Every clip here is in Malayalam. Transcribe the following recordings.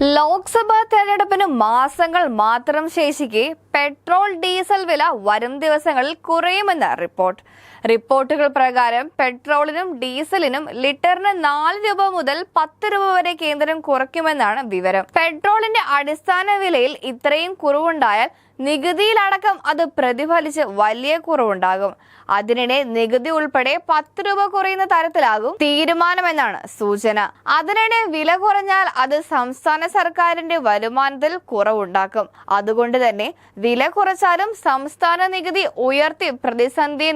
ലോക്സഭാ തെരഞ്ഞെടുപ്പിന് മാസങ്ങൾ മാത്രം ശേഷിക്കെ പെട്രോൾ ഡീസൽ വില വരും ദിവസങ്ങളിൽ കുറയുമെന്ന് റിപ്പോർട്ട്. റിപ്പോർട്ടുകൾ പ്രകാരം പെട്രോളിനും ഡീസലിനും ലിറ്ററിന് നാല് രൂപ മുതൽ പത്ത് രൂപ വരെ കേന്ദ്രം കുറയ്ക്കുമെന്നാണ് വിവരം. പെട്രോളിന്റെ അടിസ്ഥാന വിലയിൽ ഇത്രയും കുറവുണ്ടായാൽ നികുതിയിലടക്കം അത് പ്രതിഫലിച്ച് വലിയ കുറവുണ്ടാകും. അതിനിടെ നികുതി ഉൾപ്പെടെ പത്ത് രൂപ കുറയുന്ന തരത്തിലാകും തീരുമാനമെന്നാണ് സൂചന. അതിനിടെ വില കുറഞ്ഞാൽ അത് സംസ്ഥാന സർക്കാരിന്റെ വരുമാനത്തിൽ കുറവുണ്ടാക്കും. അതുകൊണ്ട് തന്നെ വില കുറച്ചാലും സംസ്ഥാന നികുതി ഉയർത്തി പ്രതിസന്ധിയെ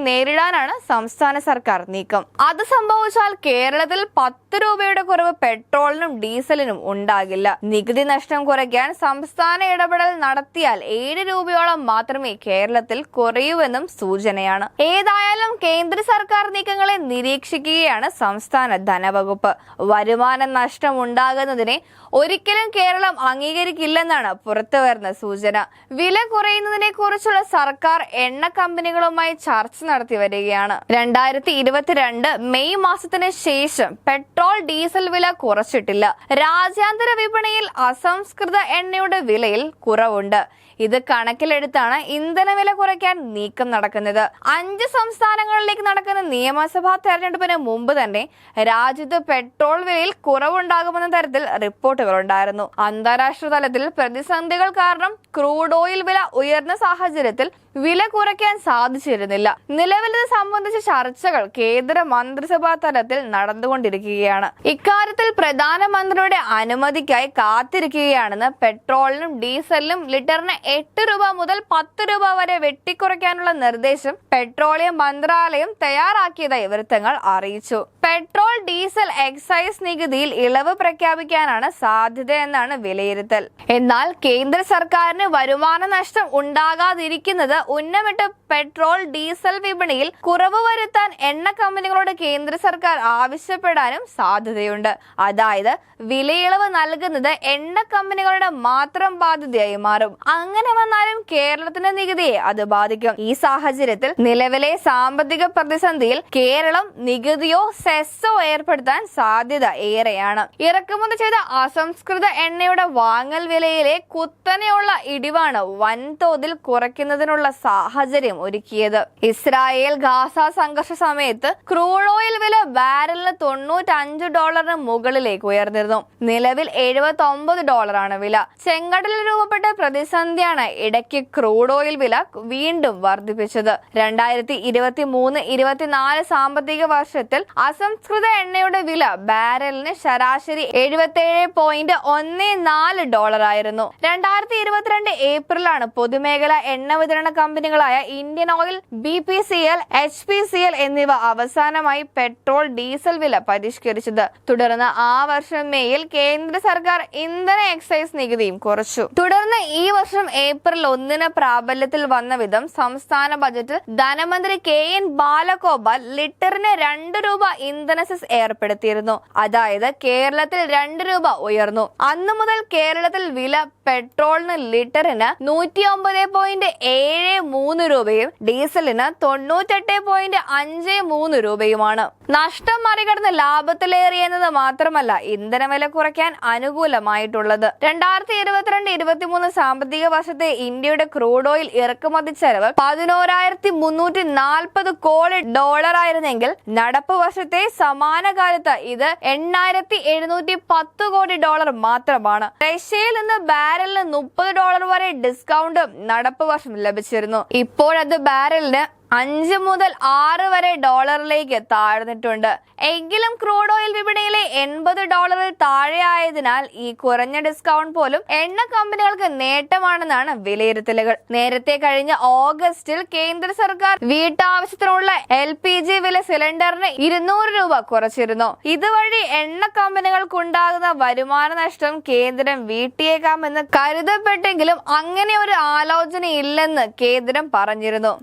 നേരിടാനാണ് സംസ്ഥാന സർക്കാർ നീക്കം. അത് സംഭവിച്ചാൽ കേരളത്തിൽ പത്ത് രൂപയുടെ കുറവ് പെട്രോളിനും ഡീസലിനും ഉണ്ടാകില്ല. നികുതി നഷ്ടം കുറയ്ക്കാൻ സംസ്ഥാന ഇടപെടൽ നടത്തിയാൽ ഏഴ് രൂപയോളം മാത്രമേ കേരളത്തിൽ കുറയൂവെന്നും സൂചനയാണ്. ഏതായാലും കേന്ദ്ര സർക്കാർ നീക്കങ്ങളെ നിരീക്ഷിക്കുകയാണ് സംസ്ഥാന ധനവകുപ്പ്. വരുമാന നഷ്ടം ഉണ്ടാകുന്നതിനെ ഒരിക്കലും കേരളം അംഗീകരിക്കില്ലെന്നാണ് പുറത്തുവരുന്ന സൂചന. വില കുറയുന്നതിനെ കുറിച്ചുള്ള സർക്കാർ എണ്ണ കമ്പനികളുമായി ചർച്ച നടത്തി വരികയാണ് രണ്ടായിരത്തി ഇരുപത്തിരണ്ട് മെയ് മാസത്തിന് ശേഷം പെട്രോൾ ഡീസൽ വില കുറച്ചിട്ടില്ല. രാജ്യാന്തര വിപണിയിൽ അസംസ്കൃത എണ്ണയുടെ വിലയിൽ കുറവുണ്ട്. ഇത് കണക്കിലെടുത്താണ് ഇന്ധനവില കുറയ്ക്കാൻ നീക്കം നടക്കുന്നത്. അഞ്ച് സംസ്ഥാനങ്ങളിലേക്ക് നടക്കുന്ന നിയമസഭാ തെരഞ്ഞെടുപ്പിന് മുമ്പ് തന്നെ രാജ്യത്ത് പെട്രോൾ വിലയിൽ കുറവുണ്ടാകുമെന്ന തരത്തിൽ റിപ്പോർട്ടുകൾ ഉണ്ടായിരുന്നു. അന്താരാഷ്ട്ര തലത്തിൽ പ്രതിസന്ധികൾ കാരണം ക്രൂഡ് ഓയിൽ വില ഉയർന്ന സാഹചര്യത്തിൽ വില കുറയ്ക്കാൻ സാധിച്ചിരുന്നില്ല. നിലവിൽ ഇത് സംബന്ധിച്ച ചർച്ചകൾ കേന്ദ്ര മന്ത്രിസഭാ തലത്തിൽ നടന്നുകൊണ്ടിരിക്കുകയാണ്. ഇക്കാര്യത്തിൽ പ്രധാനമന്ത്രിയുടെ അനുമതിക്കായി കാത്തിരിക്കുകയാണെന്ന് പെട്രോളിനും ഡീസലിനും ലിറ്ററിന് എട്ട് രൂപ മുതൽ പത്ത് രൂപ വരെ വെട്ടിക്കുറയ്ക്കാനുള്ള നിർദ്ദേശം പെട്രോളിയം മന്ത്രാലയം തയ്യാറാക്കിയതായി വൃത്തങ്ങൾ അറിയിച്ചു. പെട്രോൾ ഡീസൽ എക്സൈസ് നികുതിയിൽ ഇളവ് പ്രഖ്യാപിക്കാനാണ് സാധ്യത എന്നാണ് വിലയിരുത്തൽ. എന്നാൽ കേന്ദ്ര സർക്കാരിന് വരുമാന നഷ്ടം ഉണ്ടാകാതിരിക്കുന്നത് ഉന്നമിട്ട് പെട്രോൾ ഡീസൽ വിപണിയിൽ കുറവ് വരുത്താൻ എണ്ണ കമ്പനികളോട് കേന്ദ്ര സർക്കാർ ആവശ്യപ്പെടാനും സാധ്യതയുണ്ട്. അതായത് വിലയിളവ് നൽകുന്നത് എണ്ണ കമ്പനികളുടെ മാത്രം ബാധ്യതയായി മാറും. അങ്ങനെ വന്നാലും കേരളത്തിന്റെ നികുതിയെ അത് ബാധിക്കും. ഈ സാഹചര്യത്തിൽ നിലവിലെ സാമ്പത്തിക പ്രതിസന്ധിയിൽ കേരളം നികുതിയോ സെസ്സോ ഏർപ്പെടുത്താൻ സാധ്യത ഏറെയാണ്. ഇറക്കുമതി ചെയ്ത അസംസ്കൃത എണ്ണയുടെ വാങ്ങൽ വിലയിലെ കുത്തനെയുള്ള ഇടിവാണ് വൻതോതിൽ കുറയ്ക്കുന്നതിനുള്ള സാഹചര്യം ഒരുക്കിയത്. ഇസ്രായേൽ ഗാസ സംഘർഷ സമയത്ത് ക്രൂഡ് ഓയിൽ വില ബാരലിന് തൊണ്ണൂറ്റഞ്ച് ഡോളറിന് മുകളിലേക്ക് ഉയർന്നിരുന്നു. നിലവിൽ എഴുപത്തി ഒമ്പത് ഡോളറാണ് വില. ചെങ്കടലിൽ രൂപപ്പെട്ട പ്രതിസന്ധിയാണ് ഇടയ്ക്ക് ക്രൂഡ് ഓയിൽ വില വീണ്ടും വർദ്ധിപ്പിച്ചത്. രണ്ടായിരത്തി ഇരുപത്തി മൂന്ന് ഇരുപത്തിനാല് സാമ്പത്തിക വർഷത്തിൽ അസംസ്കൃത എണ്ണയുടെ വില ബാരലിന് ശരാശരി എഴുപത്തേഴ് പോയിന്റ് ഒന്ന് നാല് ഡോളർ ആയിരുന്നു രണ്ടായിരത്തി ഇരുപത്തിരണ്ട് ഏപ്രിലാണ് പൊതുമേഖലാ എണ്ണ വിതരണ കമ്പനികളായ Indian oil B P C L H P C L എന്നിവ അവസാനമായി പെട്രോൾ ഡീസൽ വില പരിഷ്കരിച്ചത്. തുടർന്ന് ആ വർഷം മേയിൽ കേന്ദ്ര സർക്കാർ ഇന്ധന എക്സൈസ് നികുതിയും കുറച്ചു. തുടർന്ന് ഈ വർഷം ഏപ്രിൽ ഒന്നിന് പ്രാബല്യത്തിൽ വന്ന വിധം സംസ്ഥാന ബജറ്റിൽ ധനമന്ത്രി കെ എൻ ബാലഗോപാൽ ലിറ്ററിന് രണ്ട് രൂപ ഇന്ധന സെസ് ഏർപ്പെടുത്തിയിരുന്നു. അതായത് കേരളത്തിൽ രണ്ട് രൂപ ഉയർന്നു. അന്നു മുതൽ കേരളത്തിൽ വില പെട്രോളിന് ലിറ്ററിന് നൂറ്റി ഒമ്പത് പോയിന്റ് ഏഴ് മൂന്ന് രൂപയും ഡീസലിന് തൊണ്ണൂറ്റെട്ട് പോയിന്റ് അഞ്ച് മൂന്ന് രൂപയുമാണ്. നഷ്ടം മറികടന്ന് ലാഭത്തിലേറിയെന്നത് മാത്രമല്ല ഇന്ധനവില കുറയ്ക്കാൻ അനുകൂലമായിട്ടുള്ളത്. രണ്ടായിരത്തി ഇരുപത്തിരണ്ട് ഇരുപത്തിമൂന്ന് സാമ്പത്തിക വർഷത്തെ ഇന്ത്യയുടെ ക്രൂഡ് ഓയിൽ ഇറക്കുമതി ചെലവ് പതിനോരായിരത്തി മുന്നൂറ്റി നാൽപ്പത് കോടി ഡോളർ ആയിരുന്നെങ്കിൽ നടപ്പ് വർഷത്തെ സമാന കാലത്ത് ഇത് എണ്ണായിരത്തി എഴുന്നൂറ്റി പത്ത് കോടി ഡോളർ മാത്രമാണ്. റഷ്യയിൽ നിന്ന് ബാരലിന് മുപ്പത് ഡോളർ വരെ ഡിസ്കൗണ്ടും നടപ്പ് വർഷം ലഭിച്ചിരുന്നു. ഇപ്പോഴത് ബാരലിന് അഞ്ച് മുതൽ ആറ് വരെ ഡോളറിലേക്ക് താഴ്ന്നിട്ടുണ്ട്. എങ്കിലും ക്രൂഡ് ഓയിൽ വിപണിയിലെ എൺപത് ഡോളറിൽ താഴെ ആയതിനാൽ ഈ കുറഞ്ഞ ഡിസ്കൗണ്ട് പോലും എണ്ണ കമ്പനികൾക്ക് നേട്ടമാണെന്നാണ് വിലയിരുത്തലുകൾ. നേരത്തെ കഴിഞ്ഞ ഓഗസ്റ്റിൽ കേന്ദ്ര സർക്കാർ വീട്ടാവശ്യത്തിനുള്ള എൽ പി ജി വില സിലിണ്ടറിന് ഇരുന്നൂറ് രൂപ കുറച്ചിരുന്നു. ഇതുവഴി എണ്ണ കമ്പനികൾക്കുണ്ടാകുന്ന വരുമാന നഷ്ടം കേന്ദ്രം വീട്ടിയേക്കാമെന്ന് കരുതപ്പെട്ടെങ്കിലും അങ്ങനെ ഒരു ആലോചനയില്ലെന്ന് കേന്ദ്രം പറഞ്ഞിരുന്നു.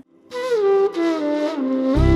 Thank you.